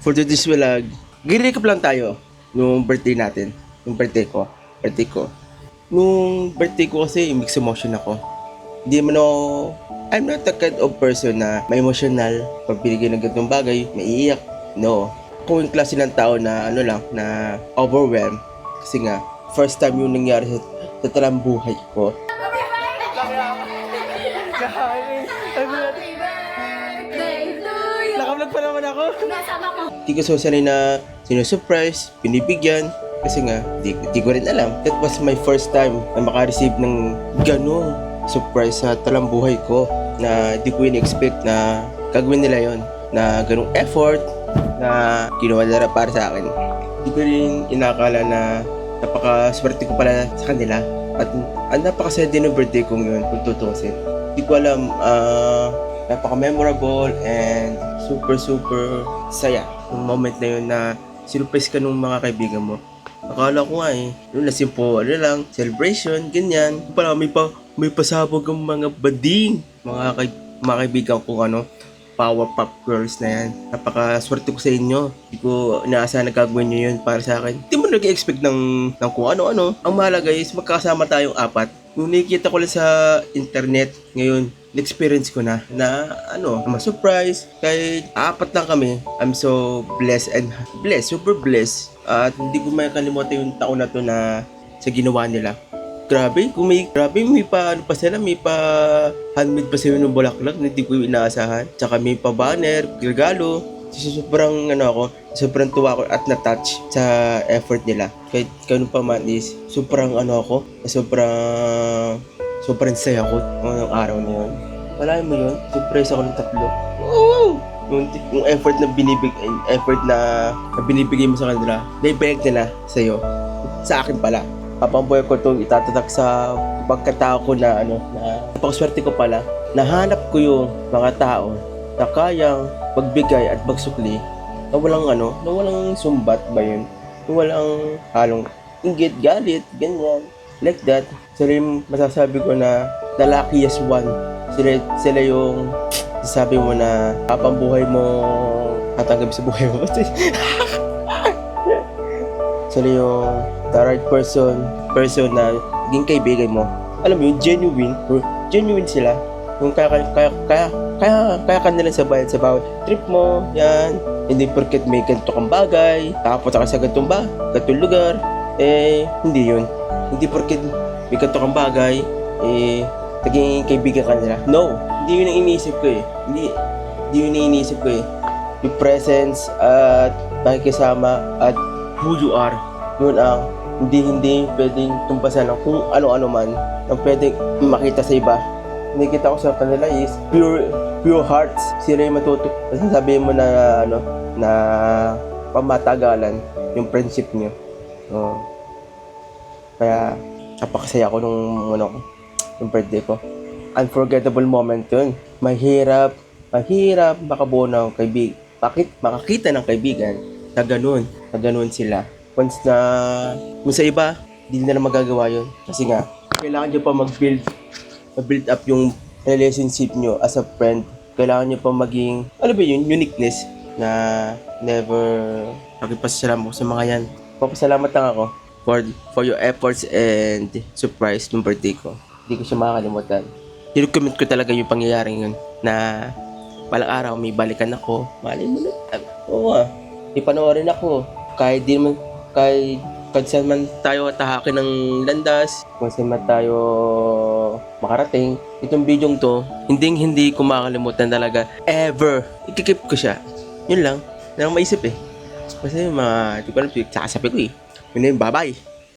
for today's vlog, girecap lang tayo nung birthday natin. Yung birthday ko. Birthday ko. Nung birthday ko kasi, mixed emotion ako. Hindi man ako, I'm not the kind of person na may emotional. Pag binigyan ng ganitong bagay, maiiyak. No. Ako yung klase ng tao na ano lang, na overwhelmed. Kasi nga, first time yung nangyari sa, sa talang buhay ko. Nakablog pa naman ako. Nasama ko. Hindi ko so sanay na sinusurprise, binibigyan. Kasi nga, di, di ko rin alam. That was my first time na makareceive ng ganong surprise sa talang buhay ko na di ko in-expect na gagawin nila yon na ganong effort na ginawa nila para sa akin. Di ko rin inakala na napakaswerte ko pala sa kanila. At ang napakasaya din ng birthday kong yun, kung tutusin. Di ko alam, ah, napaka-memorable and super super saya yung moment na yun na sinurprise ka nung mga kaibigan mo. Akala ko nga eh, yung nasimpo, ano lang, celebration, ganyan. Pala may pa, may pasabog ang mga bading. Mga, kay, mga kaibigan ko ano, power pop girls na yan. Napakaswerte ko sa inyo. Hindi ko inaasahan na gagawin nyo yun para sa akin. Hindi mo nag-expect ng, ng kung ano-ano. Ang mahalaga is magkasama tayong apat. Yung nakikita ko lang sa internet ngayon, na-experience ko na na ano, ma-surprise. Kahit apat lang kami, I'm so blessed and blessed, super blessed. At hindi ko may kalimutan yung taon na to na sa ginawa nila. Grabe, kung may, grabe, may pa, ano pa sila, may pa handmade pa sila ng bulaklak na hindi ko inaasahan. Tsaka may pa banner, regalo. So, sobrang, ano ako, sobrang tuwa ako at na-touch sa effort nila. Kahit ganun pa man is, sobrang, ano ako, sobrang, sobrang saya ko ng araw na yun. Wala mo yun, surprise ako ng tatlo. Woo! Yung, yung effort na binibig, effort na, na binibigay mo sa kanila, na-ibig nila sa'yo. Sa akin pala papamboy ko itong itatatak sa pagkatao ko na ano na napakaswerte ko pala nahanap ko yung mga tao na kayang magbigay at magsukli na walang ano na walang sumbat ba yun na walang halong inggit galit ganyan like that sila yung masasabi ko na the luckiest one sila, sila yung sabi mo na papambuhay mo hanggang gabi sa buhay mo sila yung the right person, person na naging kaibigan mo. Alam mo yung genuine, genuine sila. Yung kaya, kaya, kaya, kaya, kaya, kaya ka nila sabayan sa bawat trip mo, yan. Hindi porket may ganito kang bagay, tapos ka sa ganitong ba, ganitong lugar, eh, hindi yun. Hindi porket may ganito kang bagay, eh, naging kaibigan ka nila. No, hindi yun ang iniisip ko eh. Hindi, hindi yun ang iniisip ko eh. Yung presence at pakikisama at who you are. Yun ang hindi hindi pwedeng tumpasan ng kung ano-ano man ang pwedeng makita sa iba. Nakikita ko sa kanila is pure pure hearts. Sila yung matuto. Sasabihin mo na ano na pamatagalan yung friendship niyo. So, kaya napakasaya ko nung ano yung birthday ko. Unforgettable moment yun. Mahirap, mahirap makabuo ng kaibig. Bakit makakita ng kaibigan na ganun, na ganun sila. Once na, kung sa iba, hindi nila magagawa yun. Kasi nga, kailangan nyo pa mag-build, mag-build up yung relationship nyo as a friend. Kailangan nyo pa maging, ano ba yun, uniqueness na never nakipasalamat ko sa mga yan. Papasalamat lang ako for, for your efforts and surprise ng birthday ko. Hindi ko siya makakalimutan. Dinukomment ko talaga yung pangyayaring yun na palang araw may balikan ako. Malay mo na. ah, Oo nga. Ipanoorin ako. Kahit di naman, kahit kung saan man tayo tahakin ng landas, kung saan man tayo makarating, itong bidyong to, hindi hindi ko makakalimutan talaga. Ever. Ikikip ko siya. Yun lang. Na lang maisip eh. Kasi yung mga, di ko alam, sasabi ko eh. Yun na yun, bye-bye.